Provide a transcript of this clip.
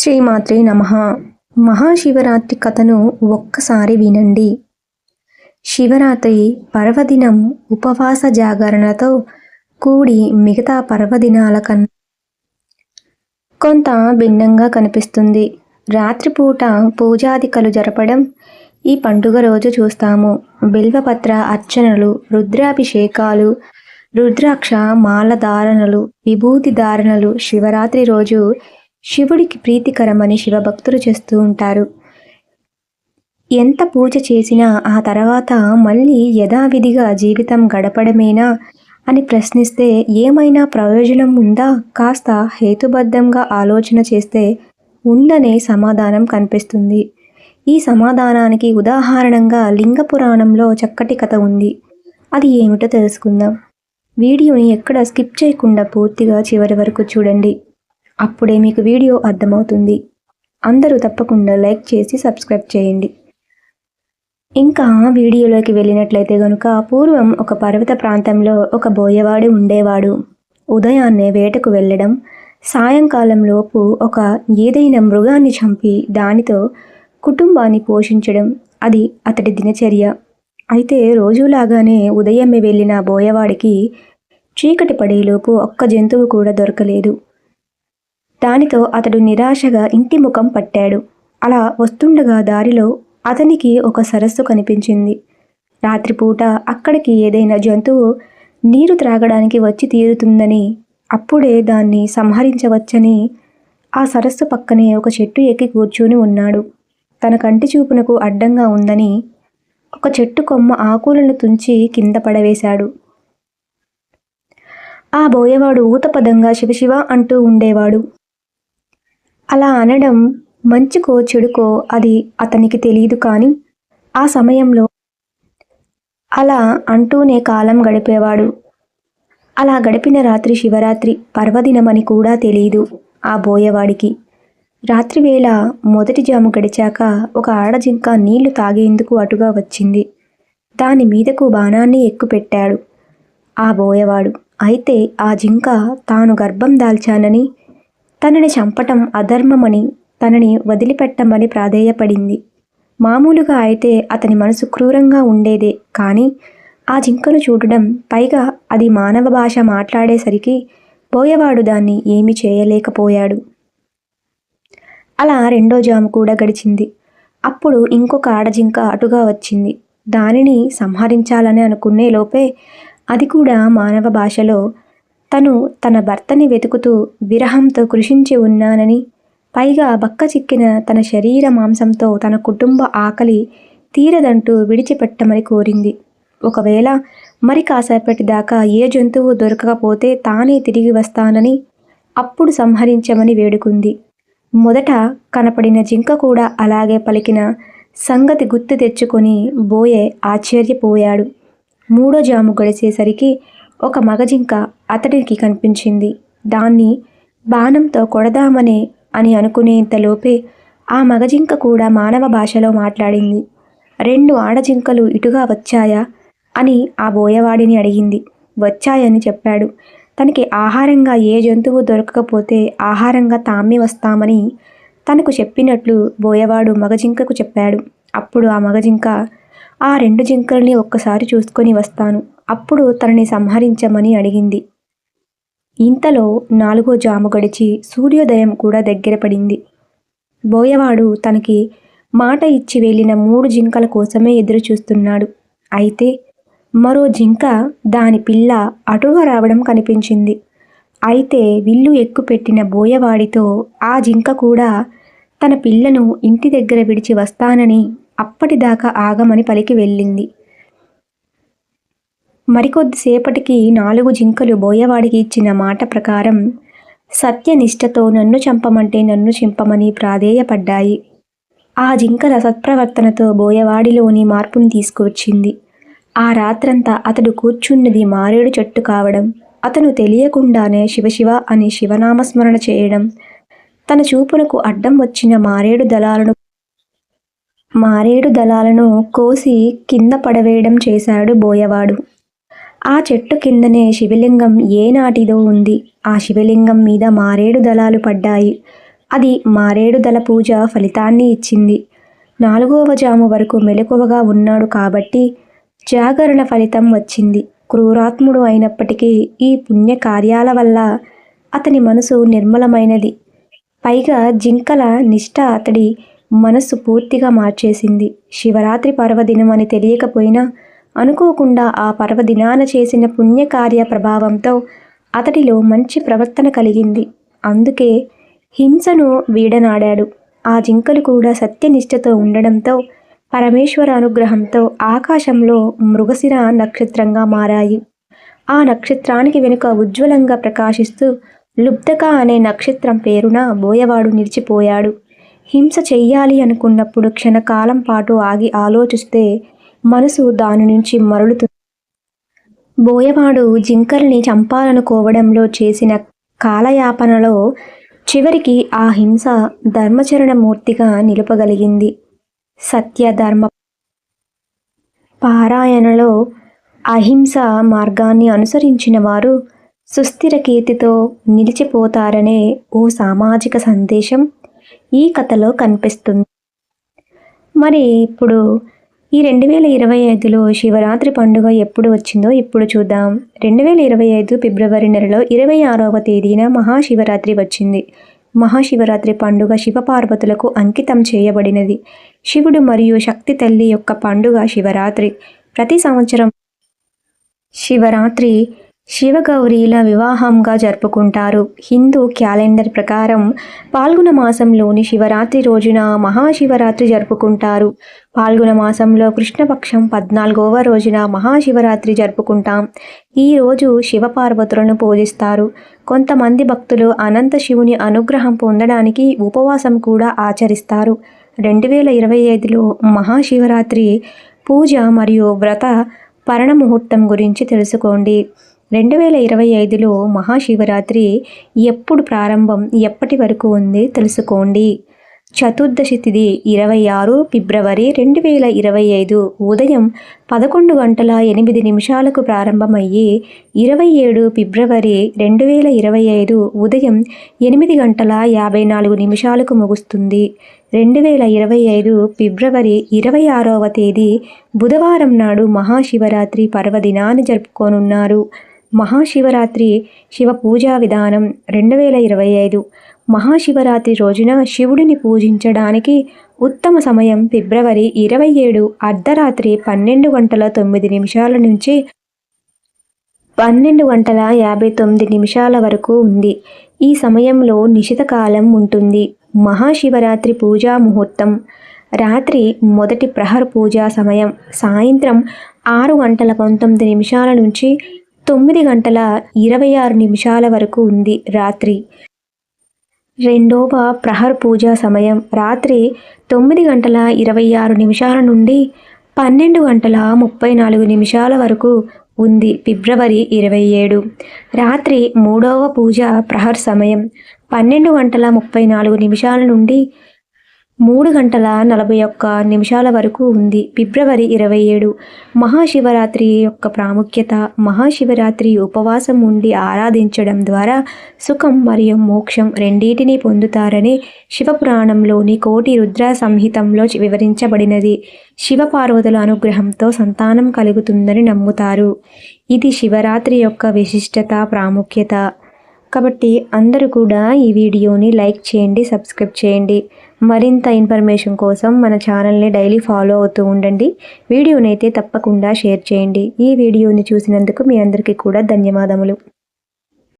శ్రీమాత్రే నమ. మహాశివరాత్రి కథను ఒక్కసారి వినండి. శివరాత్రి పర్వదినం ఉపవాస జాగరణతో కూడి మిగతా పర్వదినాల కన్నా కొంత భిన్నంగా కనిపిస్తుంది. రాత్రిపూట పూజాదికలు జరపడం ఈ పండుగ రోజు చూస్తాము. బిల్వపత్ర అర్చనలు రుద్రాభిషేకాలు రుద్రాక్ష మాల ధారణలు విభూతి ధారణలు శివరాత్రి రోజు శివుడికి ప్రీతికరమని శివభక్తులు చేస్తూ ఉంటారు. ఎంత పూజ చేసినా ఆ తర్వాత మళ్ళీ యథావిధిగా జీవితం గడపడమేనా అని ప్రశ్నిస్తే ఏమైనా ప్రయోజనం ఉందా? కాస్త హేతుబద్ధంగా ఆలోచన చేస్తే ఉందనే సమాధానం కనిపిస్తుంది. ఈ సమాధానానికి ఉదాహరణంగా లింగ పురాణంలో చక్కటి కథ ఉంది. అది ఏమిటో తెలుసుకుందాం. వీడియోని ఎక్కడ స్కిప్ చేయకుండా పూర్తిగా చివరి వరకు చూడండి. అప్పుడే మీకు వీడియో అర్థమవుతుంది. అందరూ తప్పకుండా లైక్ చేసి సబ్స్క్రైబ్ చేయండి. ఇంకా వీడియోలోకి వెళ్ళినట్లయితే గనుక పూర్వం ఒక పర్వత ప్రాంతంలో ఒక బోయవాడు ఉండేవాడు. ఉదయాన్నే వేటకు వెళ్ళడం సాయంకాలంలోపు ఒక ఏదైనా మృగాన్ని చంపి దానితో కుటుంబాన్ని పోషించడం అది అతడి దినచర్య. అయితే రోజులాగానే ఉదయమే వెళ్ళిన బోయవాడికి చీకటి పడేలోపు ఒక్క జంతువు కూడా దొరకలేదు. దానితో అతడు నిరాశగా ఇంటి ముఖం పట్టాడు. అలా వస్తుండగా దారిలో అతనికి ఒక సరస్సు కనిపించింది. రాత్రిపూట అక్కడికి ఏదైనా జంతువు నీరు త్రాగడానికి వచ్చి తీరుతుందని అప్పుడే దాన్ని సంహరించవచ్చని ఆ సరస్సు పక్కనే ఒక చెట్టు ఎక్కి కూర్చుని ఉన్నాడు. తన కంటి చూపునకు అడ్డంగా ఉందని ఒక చెట్టు కొమ్మ ఆకులను తుంచి కింద పడవేశాడు. ఆ బోయవాడు ఊతపదంగా శివశివ అంటూ ఉండేవాడు. అలా అనడం మంచికో చెడుకో అది అతనికి తెలియదు కానీ ఆ సమయంలో అలా అంటూనే కాలం గడిపేవాడు. అలా గడిపిన రాత్రి శివరాత్రి పర్వదినమని కూడా తెలియదు ఆ బోయవాడికి. రాత్రివేళ మొదటి జాము గడిచాక ఒక ఆడజింక నీళ్ళు తాగేందుకు అటుగా వచ్చింది. దాని మీదకు బాణాన్ని ఎక్కుపెట్టాడు ఆ బోయవాడు. అయితే ఆ జింక తాను గర్భం దాల్చానని తనని చంపటం అధర్మమని తనని వదిలిపెట్టమని ప్రాధేయపడింది. మామూలుగా అయితే అతని మనసు క్రూరంగా ఉండేదే కానీ ఆ జింకను చూడడం పైగా అది మానవ భాష మాట్లాడేసరికి పోయేవాడు దాన్ని ఏమీ చేయలేకపోయాడు. అలా రెండో జాము కూడా గడిచింది. అప్పుడు ఇంకొక ఆడజింక అటుగా వచ్చింది. దానిని సంహరించాలని అనుకునే లోపే అది కూడా మానవ భాషలో తను తన భర్తని వెతుకుతూ విరహంతో కృషించి ఉన్నానని పైగా బక్క చిక్కిన తన శరీర మాంసంతో తన కుటుంబ ఆకలి తీరదంటూ విడిచిపెట్టమని కోరింది. ఒకవేళ మరి కాసేపటి దాకా ఏ జంతువు దొరకకపోతే తానే తిరిగి వస్తానని అప్పుడు సంహరించమని వేడుకుంది. మొదట కనపడిన జింక కూడా అలాగే పలికిన సంగతి గుర్తు తెచ్చుకొని బోయే ఆశ్చర్యపోయాడు. మూడో జాము గడిచేసరికి ఒక మగజింక అతడికి కనిపించింది. దాన్ని బాణంతో కొడదామనే అని అనుకునేంతలోపే ఆ మగజింక కూడా మానవ భాషలో మాట్లాడింది. రెండు ఆడజింకలు ఇటుగా వచ్చాయా అని ఆ బోయవాడిని అడిగింది. వచ్చాయని చెప్పాడు. తనకి ఆహారంగా ఏ జంతువు దొరకకపోతే ఆహారంగా తామే వస్తామని తనకు చెప్పినట్లు బోయవాడు మగజింకకు చెప్పాడు. అప్పుడు ఆ మగజింక ఆ రెండు జింకల్ని ఒక్కసారి చూసుకొని వస్తాను. అప్పుడు తనని సంహరించమని అడిగింది. ఇంతలో నాలుగో జాము గడిచి సూర్యోదయం కూడా దగ్గర పడింది. బోయవాడు తనకి మాట ఇచ్చి వెళ్ళిన మూడు జింకల కోసమే ఎదురు చూస్తున్నాడు అయితే మరో జింక దాని పిల్ల అటుగా రావడం కనిపించింది. అయితే విల్లు ఎక్కుపెట్టిన బోయవాడితో ఆ జింక కూడా తన పిల్లను ఇంటి దగ్గర విడిచి వస్తానని అప్పటిదాకా ఆగమని పలికి వెళ్ళింది. మరికొద్దిసేపటికి నాలుగు జింకలు బోయవాడికి ఇచ్చిన మాట ప్రకారం సత్యనిష్టతో నన్ను చంపమంటే నన్ను చింపమని ప్రాధేయపడ్డాయి. ఆ జింకల సత్ప్రవర్తనతో బోయవాడిలోని మార్పును తీసుకువచ్చింది. ఆ రాత్రంతా అతడు కూర్చున్నది మారేడు చెట్టు కావడం అతను తెలియకుండానే శివశివ అని శివనామస్మరణ చేయడం తన చూపునకు అడ్డం వచ్చిన మారేడు దళాలను మారేడు దళాలను కోసి కింద పడవేయడం చేశాడు బోయవాడు. ఆ చెట్టు కిందనే శివలింగం ఏనాటిదో ఉంది. ఆ శివలింగం మీద మారేడు దళాలు పడ్డాయి. అది మారేడుదల పూజ ఫలితాన్ని ఇచ్చింది. నాలుగవ జాము వరకు మెలకువగా ఉన్నాడు కాబట్టి జాగరణ ఫలితం వచ్చింది. క్రూరాత్ముడు అయినప్పటికీ ఈ పుణ్య కార్యాల వల్ల అతని మనసు నిర్మలమైనది. పైగా జింకల నిష్ఠ అతడి మనస్సు పూర్తిగా మార్చేసింది. శివరాత్రి పర్వదినం అని తెలియకపోయినా అనుకోకుండా ఆ పర్వదినాన చేసిన పుణ్యకార్య ప్రభావంతో అతడిలో మంచి ప్రవర్తన కలిగింది. అందుకే హింసను వీడనాడాడు. ఆ జింకలు కూడా సత్యనిష్టతో ఉండడంతో పరమేశ్వర అనుగ్రహంతో ఆకాశంలో మృగశిర నక్షత్రంగా మారాయి. ఆ నక్షత్రానికి వెనుక ఉజ్వలంగా ప్రకాశిస్తూ లుబ్ధక అనే నక్షత్రం పేరున బోయవాడు నిలిచిపోయాడు. హింస చెయ్యాలి అనుకున్నప్పుడు క్షణకాలం పాటు ఆగి ఆలోచిస్తే మనసు దాని నుంచి మరలుతుంది. బోయవాడు జింకల్ని చంపాలనుకోవడంలో చేసిన కాలయాపనలో చివరికి ఆ హింస ధర్మచరణమూర్తిగా నిలుపగలిగింది. సత్యధర్మ పారాయణలో అహింస మార్గాన్ని అనుసరించిన వారు సుస్థిర కీర్తితో నిలిచిపోతారనే ఓ సామాజిక సందేశం ఈ కథలో కనిపిస్తుంది. మరి ఇప్పుడు ఈ రెండు వేల ఇరవై ఐదులో శివరాత్రి పండుగ ఎప్పుడు వచ్చిందో ఇప్పుడు చూద్దాం. రెండు వేల ఇరవై ఐదు ఫిబ్రవరి నెలలో ఇరవై ఆరవ తేదీన మహాశివరాత్రి వచ్చింది. మహాశివరాత్రి పండుగ శివపార్వతులకు అంకితం చేయబడినది. శివుడు మరియు శక్తి తల్లి యొక్క పండుగ శివరాత్రి. ప్రతి సంవత్సరం శివరాత్రి శివగౌరీల వివాహంగా జరుపుకుంటారు. హిందూ క్యాలెండర్ ప్రకారం పాల్గొన మాసంలోని శివరాత్రి రోజున మహాశివరాత్రి జరుపుకుంటారు. పాల్గొన మాసంలో కృష్ణపక్షం పద్నాలుగవ రోజున మహాశివరాత్రి జరుపుకుంటాం. ఈ రోజు శివపార్వతులను పూజిస్తారు. కొంతమంది భక్తులు అనంత శివుని అనుగ్రహం పొందడానికి ఉపవాసం కూడా ఆచరిస్తారు. రెండు వేల ఇరవై ఐదులో మహాశివరాత్రి పూజ మరియు వ్రత పరణ ముహూర్తం గురించి తెలుసుకోండి. రెండు వేల ఇరవై ఐదులో మహాశివరాత్రి ఎప్పుడు ప్రారంభం? ఎప్పటి వరకు ఉంది? తెలుసుకోండి. చతుర్దశి తిథి ఇరవై ఆరు ఫిబ్రవరి రెండు వేల ఇరవై ఐదు ఉదయం పదకొండు గంటల ఎనిమిది నిమిషాలకు ప్రారంభమయ్యి ఇరవై ఏడు ఫిబ్రవరి రెండు వేల ఇరవై ఐదు ఉదయం ఎనిమిది గంటల యాభై నాలుగు నిమిషాలకు ముగుస్తుంది. రెండు వేల ఇరవై ఐదు ఫిబ్రవరి ఇరవై ఆరవ తేదీ బుధవారం నాడు మహాశివరాత్రి పర్వదినాన్ని జరుపుకోనున్నారు. మహాశివరాత్రి శివ పూజా విధానం రెండు వేల ఇరవై ఐదు. మహాశివరాత్రి రోజున శివుడిని పూజించడానికి ఉత్తమ సమయం ఫిబ్రవరి ఇరవై ఏడు అర్ధరాత్రి పన్నెండు గంటల తొమ్మిది నిమిషాల నుంచి పన్నెండు గంటల యాభై తొమ్మిది నిమిషాల వరకు ఉంది. ఈ సమయంలో నిశితకాలం ఉంటుంది. మహాశివరాత్రి పూజా ముహూర్తం. రాత్రి మొదటి ప్రహర్ పూజా సమయం. సాయంత్రం ఆరు గంటల పంతొమ్మిది నిమిషాల నుంచి తొమ్మిది గంటల ఇరవై ఆరు నిమిషాల వరకు ఉంది రాత్రి. రెండవ ప్రహర్ పూజ సమయం. రాత్రి తొమ్మిది గంటల ఇరవై ఆరు నిమిషాల నుండి పన్నెండు గంటల ముప్పై నాలుగు నిమిషాల వరకు ఉంది ఫిబ్రవరి ఇరవై ఏడు. రాత్రి మూడవ పూజ ప్రహర్ సమయం. పన్నెండు గంటల ముప్పై నాలుగు నిమిషాల నుండి మూడు గంటల నలభై ఒక్క నిమిషాల వరకు ఉంది. ఫిబ్రవరి ఇరవై ఏడు మహాశివరాత్రి యొక్క ప్రాముఖ్యత మహాశివరాత్రి ఉపవాసం ఉండి ఆరాధించడం ద్వారా సుఖం మరియు మోక్షం రెండింటినీ పొందుతారని శివపురాణంలోని కోటి రుద్ర సంహితంలో వివరించబడినది. శివపార్వతుల అనుగ్రహంతో సంతానం కలుగుతుందని నమ్ముతారు. ఇది శివరాత్రి యొక్క విశిష్టత ప్రాముఖ్యత. కాబట్టి అందరూ కూడా ఈ వీడియోని లైక్ చేయండి సబ్స్క్రైబ్ చేయండి. మరింత ఇన్ఫర్మేషన్ కోసం మన ఛానల్ని డైలీ ఫాలో అవుతూ ఉండండి. వీడియోనైతే తప్పకుండా షేర్ చేయండి. ఈ వీడియోని చూసినందుకు మీ అందరికీ కూడా ధన్యవాదములు.